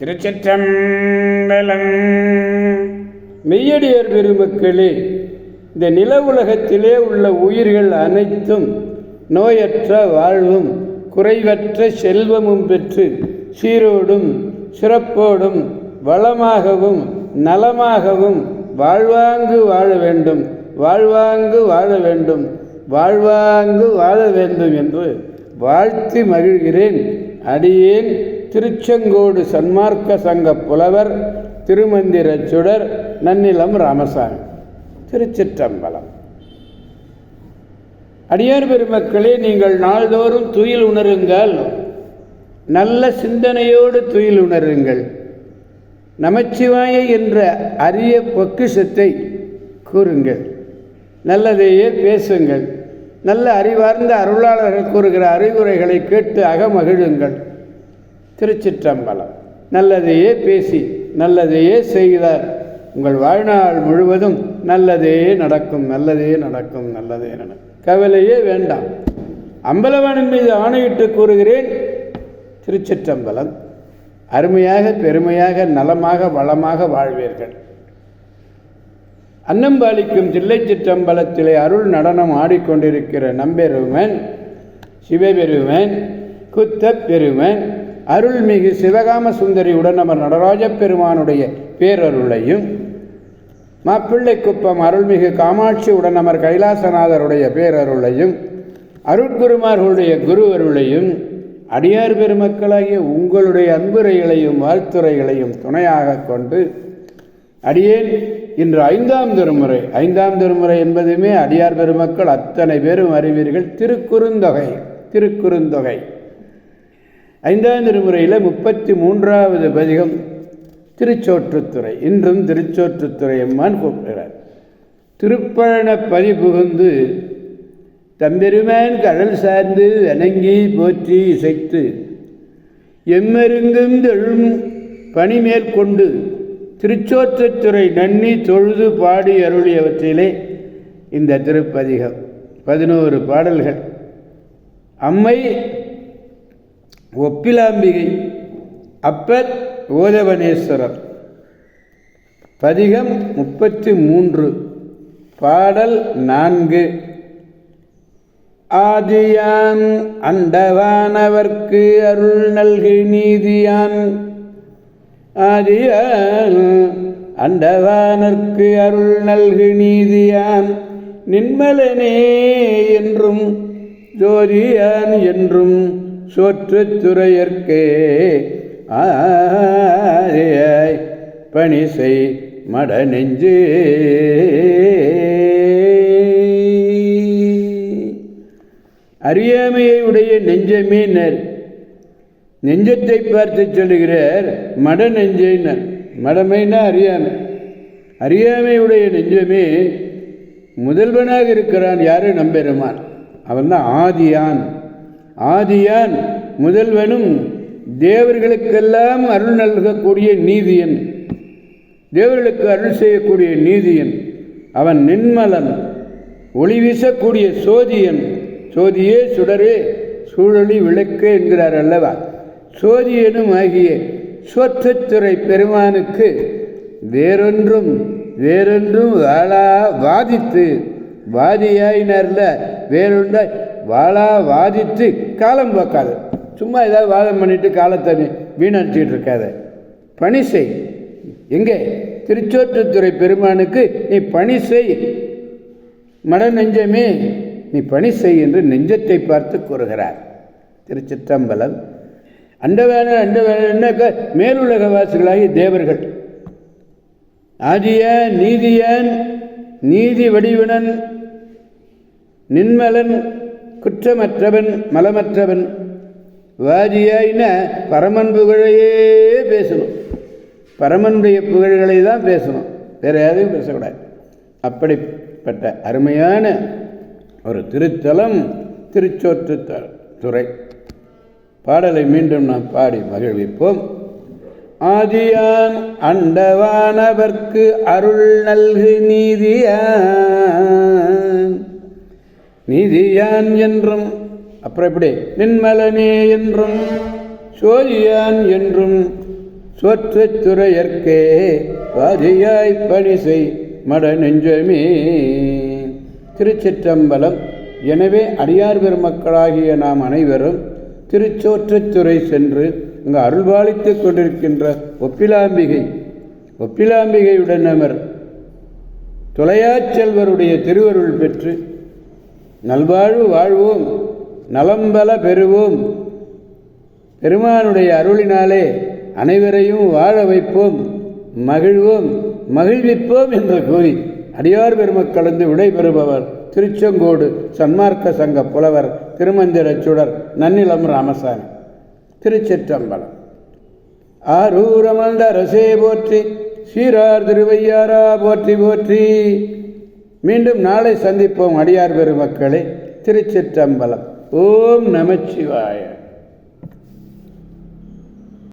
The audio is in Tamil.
திருச்சிற்றம்பலம். மெய்யடியர் பெருமக்களே இந்த நில உலகத்திலே உள்ள உயிர்கள் அனைத்தும் நோயற்ற வாழ்வும் குறைவற்ற செல்வமும் பெற்று சீரோடும் சிறப்போடும் வளமாகவும் நலமாகவும் வாழ்வாங்கு வாழ வேண்டும் வாழ்வாங்கு வாழ வேண்டும் வாழ்வாங்கு வாழ வேண்டும் என்று வாழ்த்தி மகிழ்கிறேன். அடியேன் திருச்செங்கோடு சன்மார்க்க சங்க புலவர் திருமந்திர சுடர் நன்னிலம் ராமசாமி. திருச்சிற்றம்பலம். அடியார் பெருமக்களே நீங்கள் நாள்தோறும் துயில் உணருங்கள். நல்ல சிந்தனையோடு துயில் உணருங்கள். நமச்சிவாய என்ற அரிய பொக்கிஷத்தை கூறுங்கள். நல்லதையே பேசுங்கள். நல்ல அறிவார்ந்த அருளாளர்கள் கூறுகிற அறிவுரைகளை கேட்டு அகமகிழுங்கள். திருச்சிற்றம்பலம். நல்லதையே பேசி நல்லதையே செய்கிறார் உங்கள் வாழ்நாள் முழுவதும் நல்லதே நடக்கும் நல்லதே நடக்கும் நல்லதே நடக்கும். கவலையே வேண்டாம். அம்பலவானின் மீது ஆணையிட்டு கூறுகிறேன். திருச்சிற்றம்பலம். அருமையாக பெருமையாக நலமாக வளமாக வாழ்வீர்கள். அன்னம்பாலிக்கும் தில்லை சிற்றம்பலத்திலே அருள் நடனம் ஆடிக்கொண்டிருக்கிற நம்பெருமன் சிவபெருமன் குத்தப் பெருமன் அருள்மிகு சிவகாம சுந்தரி உடனமர் நடராஜ பெருமானுடைய பேரருளையும் மாப்பிள்ளை குப்பம் அருள்மிகு காமாட்சி உடனமர் கைலாசநாதருடைய பேரருளையும் அருட்குருமார்களுடைய குரு அருளையும் அடியார் பெருமக்களாகிய உங்களுடைய அன்புரைகளையும் வாழ்த்துறைகளையும் துணையாக கொண்டு அடியேன் இன்று ஐந்தாம் திருமுறை. ஐந்தாம் திருமுறை என்பதுமே அடியார் பெருமக்கள் அத்தனை பேரும் அறிவீர்கள். திருக்குறுந்தொகை திருக்குறுந்தொகை. ஐந்தாவது திருமுறையில் முப்பத்தி மூன்றாவது பதிகம் திருச்சோற்றுத்துறை. இன்றும் திருச்சோற்றுத்துறை அம்மான் கூப்பிடுகிறார். திருப்பழன பதிபுகுந்து தம்பெருமான் கடல் சார்ந்து வணங்கி போற்றி இசைத்து எம்மருங்கும் தெழும் பணி மேற்கொண்டு திருச்சோற்றத்துறை நன்னி தொழுது பாடி அருளியவற்றிலே இந்த திருப்பதிகம். பதினோரு பாடல்கள். அம்மை ஒப்பிலாம்பிகை அப்பர் ஓதவனேஸ்வரர். பதிகம் முப்பத்தி மூன்று பாடல் நான்கு. ஆதியான் அண்டவானவர்க்கு அருள் நல்கு நீதியான். ஆதியான் அண்டவானர்க்கு அருள் நல்கு நீதியான். நின்மலனே என்றும் ஜோதியான் என்றும் சோற்றுத்துறையற்கே ஆரியாய் பணி செய் மட நெஞ்சே அறியாமையை உடைய நெஞ்சமே நர். நெஞ்சத்தை பார்த்து சொல்லுகிறார் மட நெஞ்சைனர் மடமைனா அறியாமை. அறியாமையுடைய நெஞ்சமே முதல்வனாக இருக்கிறான் யாரும் நம்பெருமான். அவன் தான் ஆதியான். ஆதியான் முதல்வனும் தேவர்களுக்கெல்லாம் அருள் நல்கக்கூடிய நீதியன். தேவர்களுக்கு அருள் செய்யக்கூடிய நீதியன். அவன் நின்மலன். ஒளி வீசக்கூடிய சோதியன். சோதியே சுடரே சூழலி விளக்கு என்கிறார் அல்லவா? சோதியனும் ஆகிய சோற்றத்துறை பெருமானுக்கு வேறொன்றும் வேறொன்றும் வாழா வாதித்து வாதியாயினரில் வேறொன்றாய் வாழா வாதித்து காலம் பார்க்காது. சும்மா ஏதாவது வாதம் பண்ணிட்டு காலத்தை வீணடிச்சிட்டு இருக்காத. பணி செய். எங்கே? திருச்சோற்றத்துறை பெருமானுக்கு நீ பணி செய். மட நெஞ்சமே நீ பணி செய் என்று நெஞ்சத்தை பார்த்து கூறுகிறார். திருச்சிற்றம்பலம். அண்டவேன அண்டவேனக்க மேலுலக வாசிகளாகி தேவர்கள். ஆதியன் நீதியன் நீதி வடிவினன் நின்மலன் குற்றமற்றவன் மலமற்றவன் வாதியாயின பரமன் புகழையே பேசணும். பரமனுடைய புகழ்களை தான் பேசணும். வேற யாரையும் பேசக்கூடாது. அப்படிப்பட்ட அருமையான ஒரு திருத்தலம் திருச்சோற்று துறை. பாடலை மீண்டும் நாம் பாடி மகிழ்விப்போம். ஆதியான் அண்டவானவர்க்கு அருள் நல்கு நீதியான். நீதியான் என்றும் அப்புறம் எப்படி? நின்மலனே என்றும் சோதியான் என்றும் தோற்றத் துறையற்கே வாதியாய் பணி செய் மட நெஞ்சமே திருச்சிற்றம்பலம் எனவே அடியார் பெருமக்களாகிய நாம் அனைவரும் திருச்சோற்றத்துறை சென்று இங்கு அருள்பாலித்து கொண்டிருக்கின்ற ஒப்பிலாம்பிகை ஒப்பிலாம்பிகையுடன் அமர் தொலையாச் செல்வருடைய திருவருள் பெற்று நல்வாழ்வு வாழ்வோம் நலம்பல பெறுவோம் பெருமானுடைய அருளினாலே அனைவரையும் வாழ வைப்போம் மகிழ்வோம் மகிழ்விப்போம் என்று கூறி அடியார் பெருமக்களந்து விடைபெறுபவர் திருச்செங்கோடு சன்மார்க்க சங்க புலவர் திருமந்திரச்சுடர் நன்னிலம் ராமசாமி. திருச்சிற்றம்பலம். ஆரூரமல்த ரசே போற்றி சீரார் திருவையாரா போற்றி போற்றி. மீண்டும் நாளை சந்திப்போம் அடியார் பெருமக்களே திருச்சிற்றம்பலம். ஓம் நமச்சிவாய.